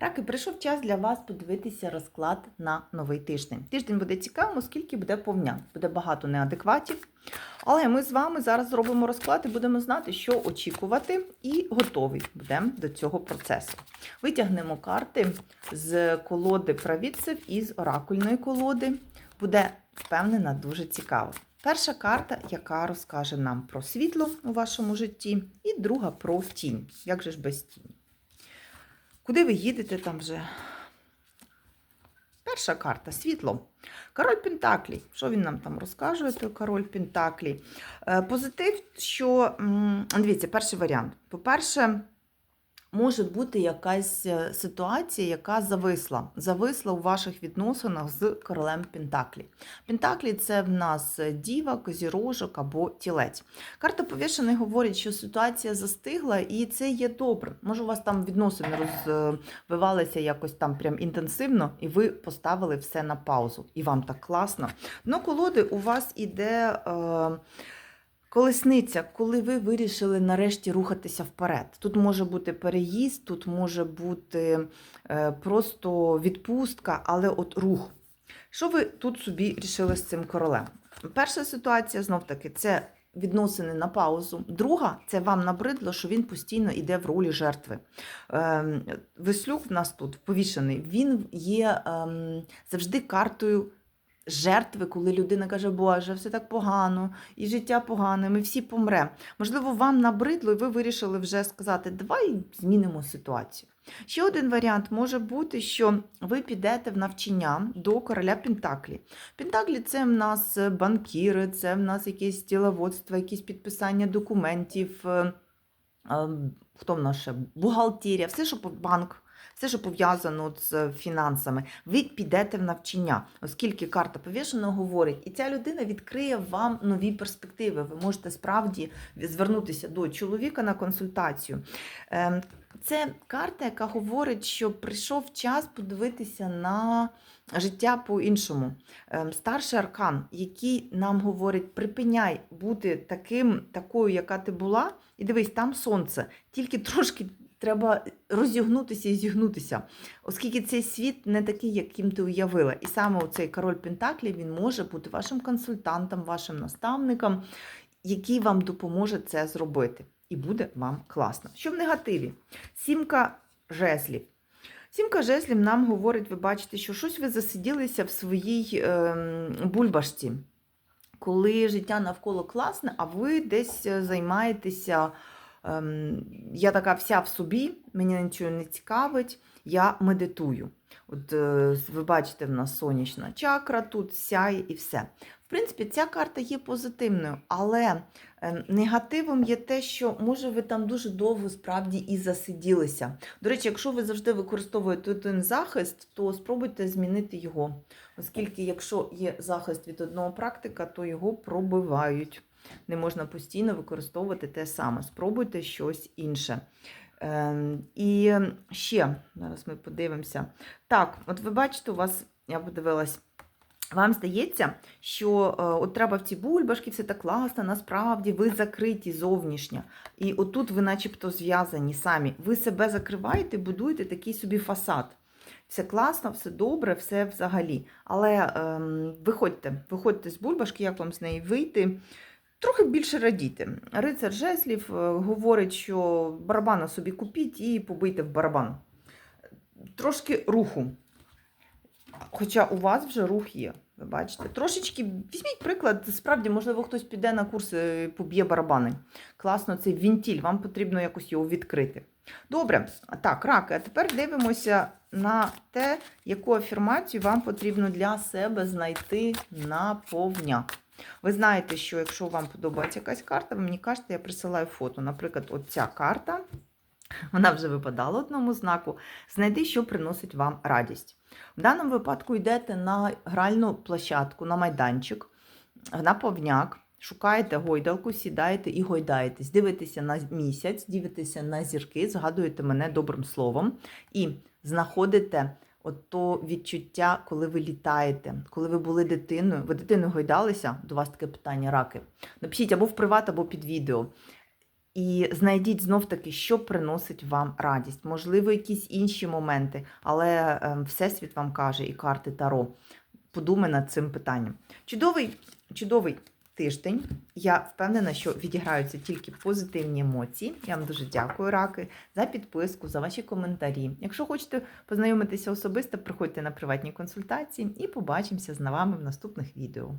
Раки, прийшов час для вас подивитися розклад на новий тиждень. Тиждень буде цікавим, оскільки буде повня, буде багато неадекватів. Але ми з вами зараз зробимо розклад і будемо знати, що очікувати, і готові будемо до цього процесу. Витягнемо карти з колоди правідців і з оракульної колоди. Буде впевнена дуже цікаво. Перша карта, яка розкаже нам про світло у вашому житті, і друга про тінь. Як же ж без тіні? Куди ви їдете там вже? Перша карта світло. Король Пентаклі. Що він нам там розкаже, той король Пентаклі? Е, Позитив, що, дивіться, перший варіант. По-перше, може бути якась е, ситуація, яка зависла. Зависла у ваших відносинах з королем Пентаклі. Пентаклі це в нас діва, козірожок або тілець. Карта повішений говорить, що ситуація застигла, і це є добре. Може, у вас там відносини розвивалися якось там прям інтенсивно, і ви поставили все на паузу. І вам так класно. Ну, колоди у вас іде. Е- Колесниця, коли ви вирішили нарешті рухатися вперед. Тут може бути переїзд, тут може бути е, просто відпустка, але от рух. Що ви тут собі рішили з цим королем? Перша ситуація, знов таки, це відносини на паузу. Друга, це вам набридло, що він постійно йде в ролі жертви. Ем, Веслюк в нас тут повішений, він є ем, завжди картою жертви, коли людина каже, Боже, все так погано, і життя погане, ми всі помремо. Можливо, вам набридло, і ви вирішили вже сказати, давай змінимо ситуацію. Ще один варіант може бути, що ви підете в навчання до короля Пентаклі. Пентаклі це в нас банкіри, це в нас якесь діловодство, якісь підписання документів, е, е, хто в нас ще? Бухгалтерія, все, що банк. Все, що пов'язано з фінансами, ви підете в навчання, оскільки карта повішеного говорить, і ця людина відкриє вам нові перспективи. Ви можете справді звернутися до чоловіка на консультацію. Ем, Це карта, яка говорить, що прийшов час подивитися на життя по-іншому. Ем, Старший аркан, який нам говорить, припиняй бути таким, такою, яка ти була, і дивись, там сонце, тільки трошки треба розігнутися і зігнутися, оскільки цей світ не такий, яким ти уявила. І саме цей король Пентаклі він може бути вашим консультантом, вашим наставником, який вам допоможе це зробити. І буде вам класно. Що в негативі? Сімка жезлів. Сімка жезлів нам говорить, ви бачите, що щось ви засиділися в своїй ем, бульбашці, коли життя навколо класне, а ви десь е, займаєтеся. Ем, я така вся в собі, мені нічого не цікавить, я медитую. От е, ви бачите, в нас сонячна чакра, тут сяє і все. В принципі, ця карта є позитивною, але е, негативом є те, що може ви там дуже довго справді і засиділися. До речі, якщо ви завжди використовуєте один захист, то спробуйте змінити його. Оскільки, якщо є захист від одного практика, то його пробивають. Не можна постійно використовувати те саме. Спробуйте щось інше. Ем, і ще, зараз ми подивимося. Так, от ви бачите, у вас, я подивилась, вам здається, що е, от треба в ці бульбашки, все так класно, насправді ви закриті зовнішньо. І отут ви начебто зв'язані самі. Ви себе закриваєте, будуєте такий собі фасад. Все класно, все добре, все взагалі. Але ем, виходьте, виходьте з бульбашки, як вам з неї вийти. Трохи більше радіти. Рицар Жеслів е, говорить, що барабана собі купіть і побийте в барабан. Трошки руху. Хоча у вас вже рух є. Ви бачите, трошечки візьміть приклад, справді, можливо, хтось піде на курси, поб'є барабани. Класно, цей вінтіль, вам потрібно якось його відкрити. Добре, так, раки, а тепер дивимося на те, яку афірмацію вам потрібно для себе знайти на повняк. Ви знаєте, що якщо вам подобається якась карта, ви мені кажете, я присилаю фото. Наприклад, от ця карта, вона вже випадала одному знаку. Знайди, що приносить вам радість. В даному випадку йдете на гральну площадку, на майданчик, на повняк, шукаєте гойдалку, сідаєте і гойдаєтесь. Дивитеся на місяць, дивитеся на зірки, згадуєте мене добрим словом і знаходите от то відчуття, коли ви літаєте, коли ви були дитиною, ви дитиною гойдалися, до вас таке питання раки. Напишіть або в приват, або під відео. І знайдіть знов-таки, що приносить вам радість. Можливо, якісь інші моменти, але е, Всесвіт вам каже, і карти Таро. Подумай над цим питанням. Чудовий, чудовий тиждень. Я впевнена, що відіграються тільки позитивні емоції. Я вам дуже дякую, раки, за підписку, за ваші коментарі. Якщо хочете познайомитися особисто, приходьте на приватні консультації і побачимося з вами в наступних відео.